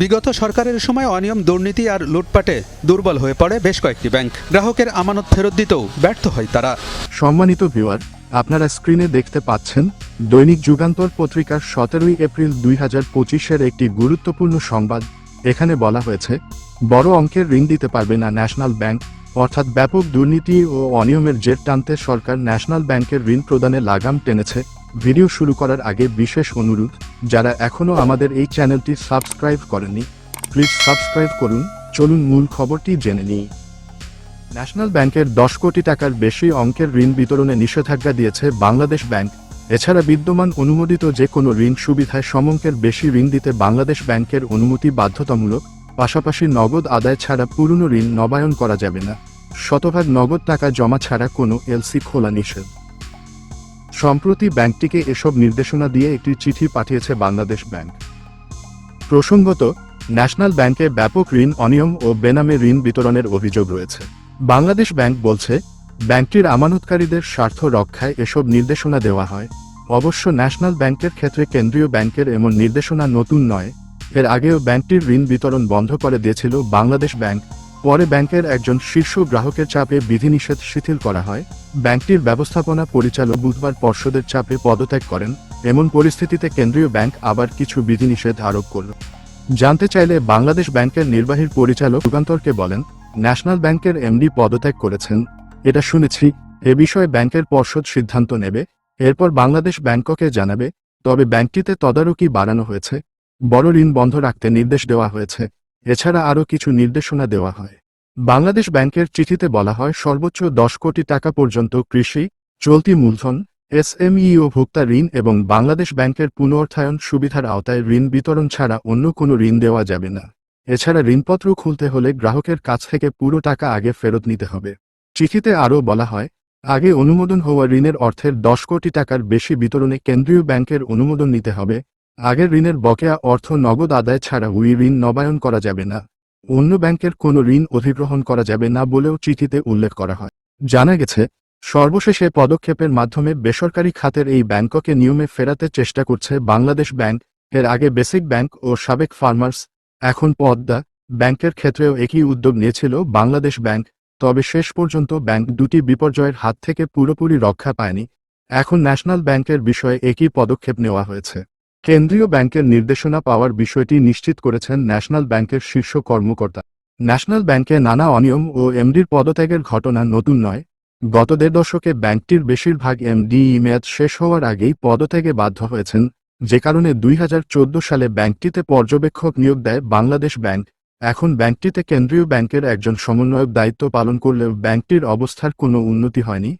বিগত সরকারের সময় অনিয়ম, দুর্নীতি আর লুটপাটে দুর্বল হয়ে পড়ে বেশ কয়েকটি ব্যাংক। গ্রাহকের আমানত ফেরত দিতেও ব্যর্থ হয় তারা। সম্মানিত ভিওয়ার আপনারা স্ক্রিনে দেখতে পাচ্ছেন, দৈনিক যুগান্তর পত্রিকার সতেরোই এপ্রিল দুই হাজার পঁচিশের একটি গুরুত্বপূর্ণ সংবাদ। এখানে বলা হয়েছে, বড় অঙ্কের ঋণ দিতে পারবে না ন্যাশনাল ব্যাংক। অর্থাৎ ব্যাপক দুর্নীতি ও অনিয়মের জের টানতে সরকার ন্যাশনাল ব্যাংকের ঋণ প্রদানে লাগাম টেনেছে। ভিডিও শুরু করার আগে বিশেষ অনুরোধ, যারা এখনও আমাদের এই চ্যানেলটি সাবস্ক্রাইব করেনি প্লিজ সাবস্ক্রাইব করুন। চলুন মূল খবরটি জেনে নিই। ন্যাশনাল ব্যাংকের দশ কোটি টাকার বেশি অঙ্কের ঋণ বিতরণে নিষেধাজ্ঞা দিয়েছে বাংলাদেশ ব্যাংক। এছাড়া বিদ্যমান অনুমোদিত যে কোনো ঋণ সুবিধায় সমঙ্কের বেশি ঋণ দিতে বাংলাদেশ ব্যাংকের অনুমতি বাধ্যতামূলক পাশাপাশি নগদ আদায় ছাড়া পুরনো ঋণ নবায়ন করা যাবে না। শতভাগ নগদ টাকা জমা ছাড়া কোনো এলসি খোলা নিষেধ। সম্প্রতি ব্যাংকটিকে এসব নির্দেশনা দিয়ে একটি চিঠি পাঠিয়েছে বাংলাদেশ ব্যাংক। প্রসঙ্গত, ন্যাশনাল ব্যাংকে ব্যাপক ঋণ, অনিয়ম ও বেনামে ঋণ বিতরণের অভিযোগ রয়েছে। বাংলাদেশ ব্যাংক বলছে, ব্যাংকটির আমানতকারীদের স্বার্থ রক্ষায় এসব নির্দেশনা দেওয়া হয়। অবশ্য ন্যাশনাল ব্যাংকের ক্ষেত্রে কেন্দ্রীয় ব্যাংকের এমন নির্দেশনা নতুন নয়। এর আগেও ব্যাংকটির ঋণ বিতরণ বন্ধ করে দিয়েছিল বাংলাদেশ ব্যাংক। পরে ব্যাংকের একজন শীর্ষ গ্রাহকের চাপে বিধিনিষেধ শিথিল করা হয়। ব্যাংকটির ব্যবস্থাপনা পরিচালক বুধবার পর্ষদের চাপে পদত্যাগ করেন। এমন পরিস্থিতিতে কেন্দ্রীয় ব্যাংক আবার কিছু বিধিনিষেধ আরোপ করল। জানতে চাইলে বাংলাদেশ ব্যাংকের নির্বাহীর পরিচালক যুগান্তরকে বলেন, ন্যাশনাল ব্যাংকের এমডি পদত্যাগ করেছেন। এটা শুনেছি। এ বিষয়ে ব্যাংকের পর্ষদ সিদ্ধান্ত নেবে। এরপর বাংলাদেশ ব্যাংককে জানাবে। তবে ব্যাংকটিতে তদারকি বাড়ানো হয়েছে। বড় ঋণ বন্ধ রাখতে নির্দেশ দেওয়া হয়েছে। এছাড়া আরও কিছু নির্দেশনা দেওয়া হয়। বাংলাদেশ ব্যাংকের চিঠিতে বলা হয়, সর্বোচ্চ দশ কোটি টাকা পর্যন্ত কৃষি, চলতি মূলধন এসএমই ও ভোক্তা ঋণ এবং বাংলাদেশ ব্যাংকের পুনর্থায়ন সুবিধার আওতায় ঋণ বিতরণ ছাড়া অন্য কোনো ঋণ দেওয়া যাবে না। এছাড়া ঋণপত্র খুলতে হলে গ্রাহকের কাছ থেকে পুরো টাকা আগে ফেরত নিতে হবে। চিঠিতে আরও বলা হয়, আগে অনুমোদন হওয়া ঋণের অর্থের দশ কোটি টাকার বেশি বিতরণে কেন্দ্রীয় ব্যাংকের অনুমোদন নিতে হবে আগের ঋণের বকেয়া অর্থ নগদ আদায় ছাড়া ওই ঋণ নবায়ন করা যাবে না। অন্য ব্যাংকের কোনো ঋণ অধিগ্রহণ করা যাবে না বলেও চিঠিতে উল্লেখ করা হয়। জানা গেছে, সর্বশেষে পদক্ষেপের মাধ্যমে বেসরকারি খাতের এই ব্যাংককে নিয়মে ফেরাতে চেষ্টা করছে বাংলাদেশ ব্যাংক, এর আগে বেসিক ব্যাংক ও সাবেক ফার্মার্স, এখন পদ্মা ব্যাংকের ক্ষেত্রেও একই উদ্যোগ নিয়েছিল বাংলাদেশ ব্যাংক, তবে শেষ পর্যন্ত ব্যাংক দুটি বিপর্যয়ের হাত থেকে পুরোপুরি রক্ষা পায়নি। এখন ন্যাশনাল ব্যাংকের বিষয়ে একই পদক্ষেপ নেওয়া হয়েছে। কেন্দ্রীয় ব্যাংকের নির্দেশনা পাওয়ার বিষয়টি নিশ্চিত করেছেন ন্যাশনাল ব্যাংকের শীর্ষ কর্মকর্তা। ন্যাশনাল ব্যাংকে নানা অনিয়ম ও এমডির পদত্যাগের ঘটনা নতুন নয়। গত দেড় দশকে ব্যাংকটির বেশিরভাগ এমডি মেয়াদ শেষ হওয়ার আগেই পদত্যাগে বাধ্য হয়েছেন। যে কারণে দুই হাজার চোদ্দ সালে ব্যাংকটিতে পর্যবেক্ষক নিয়োগ দেয় বাংলাদেশ ব্যাংক। এখন ব্যাংকটিতে কেন্দ্রীয় ব্যাংকের একজন সমন্বয়ক দায়িত্ব পালন করলেও ব্যাংকটির অবস্থার কোনো উন্নতি হয়নি।